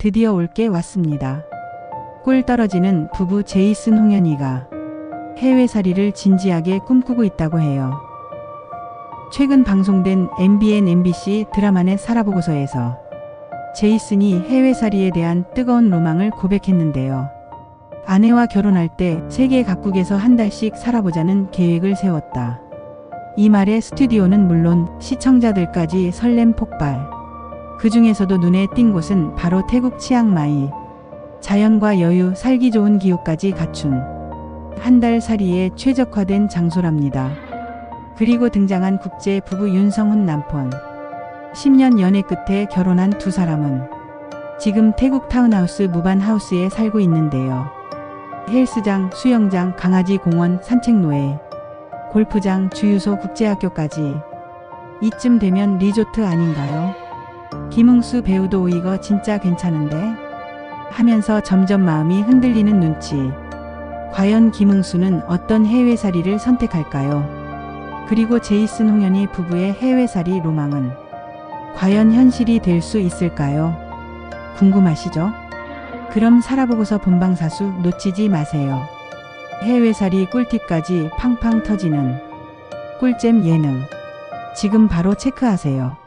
드디어 올게 왔습니다. 꿀 떨어지는 부부 제이슨 홍현희가 해외살이를 진지하게 꿈꾸고 있다고 해요. 최근 방송된 MBN MBC 드라마넷 살아보고서에서 제이슨이 해외살이에 대한 뜨거운 로망을 고백했는데요. 아내와 결혼할 때 세계 각국에서 한 달씩 살아보자는 계획을 세웠다. 이 말에 스튜디오는 물론 시청자들까지 설렘 폭발. 그 중에서도 눈에 띈 곳은 바로 태국 치앙마이. 자연과 여유, 살기 좋은 기후까지 갖춘 한 달 살이에 최적화된 장소랍니다. 그리고 등장한 국제 부부 윤성훈 남편. 10년 연애 끝에 결혼한 두 사람은 지금 태국 타운하우스 무반하우스에 살고 있는데요. 헬스장, 수영장, 강아지 공원, 산책로에 골프장, 주유소, 국제학교까지 이쯤 되면 리조트 아닌가요? 김웅수 배우도 이거 진짜 괜찮은데? 하면서 점점 마음이 흔들리는 눈치. 과연 김웅수는 어떤 해외살이를 선택할까요? 그리고 제이슨 홍현희 부부의 해외살이 로망은 과연 현실이 될 수 있을까요? 궁금하시죠? 그럼 살아보고서 본방사수 놓치지 마세요. 해외살이 꿀팁까지 팡팡 터지는 꿀잼 예능. 지금 바로 체크하세요.